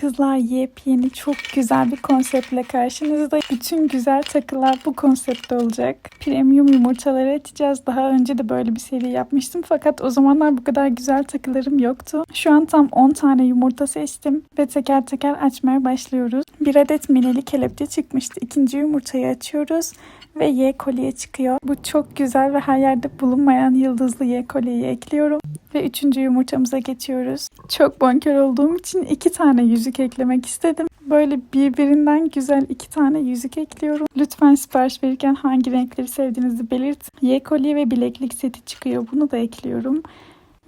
Kızlar yepyeni çok güzel bir konseptle karşınızda. Bütün güzel takılar bu konseptte olacak. Premium yumurtaları açacağız. Daha önce de böyle bir seri yapmıştım. Fakat o zamanlar bu kadar güzel takılarım yoktu. Şu an tam 10 tane yumurta seçtim ve teker teker açmaya başlıyoruz. Bir adet mineli kelepçe çıkmıştı. İkinci yumurtayı açıyoruz ve Y kolye çıkıyor. Bu çok güzel ve her yerde bulunmayan yıldızlı Y kolyeyi ekliyorum. Ve üçüncü yumurtamıza geçiyoruz. Çok bonkör olduğum için iki tane yüzük eklemek istedim. Böyle birbirinden güzel iki tane yüzük ekliyorum. Lütfen sipariş verirken hangi renkleri sevdiğinizi belirtin. Y kolye ve bileklik seti çıkıyor. Bunu da ekliyorum.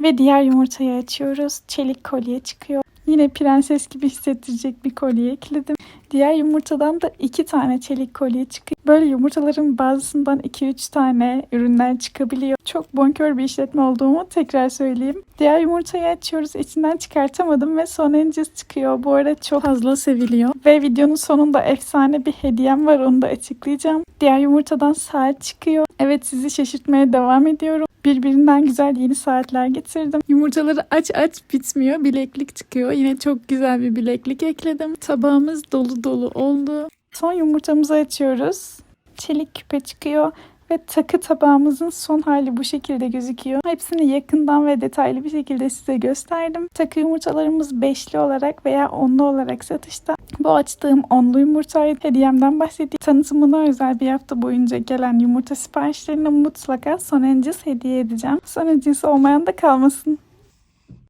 Ve diğer yumurtayı açıyoruz. Çelik kolye çıkıyor. Yine prenses gibi hissettirecek bir kolye ekledim. Diğer yumurtadan da iki tane çelik kolye çıkıyor. Böyle yumurtaların bazısından 2-3 tane ürünler çıkabiliyor. Çok bonkör bir işletme olduğumu tekrar söyleyeyim. Diğer yumurtayı açıyoruz. İçinden çıkartamadım ve son Angels çıkıyor. Bu arada çok fazla seviliyor. Ve videonun sonunda efsane bir hediyem var. Onu da açıklayacağım. Diğer yumurtadan saat çıkıyor. Evet sizi şaşırtmaya devam ediyorum. Birbirinden güzel yeni saatler getirdim. Yumurtaları aç aç bitmiyor. Bileklik çıkıyor. Yine çok güzel bir bileklik ekledim. Tabağımız dolu dolu oldu. Son yumurtamızı açıyoruz. Çelik küpe çıkıyor ve takı tabağımızın son hali bu şekilde gözüküyor. Hepsini yakından ve detaylı bir şekilde size gösterdim. Takı yumurtalarımız beşli olarak veya onlu olarak satışta. Bu açtığım onlu yumurtayı hediyemden bahsedeyim. Tanıtımına özel bir hafta boyunca gelen yumurta siparişlerini mutlaka Son hediye edeceğim. Son Angels olmayan da kalmasın.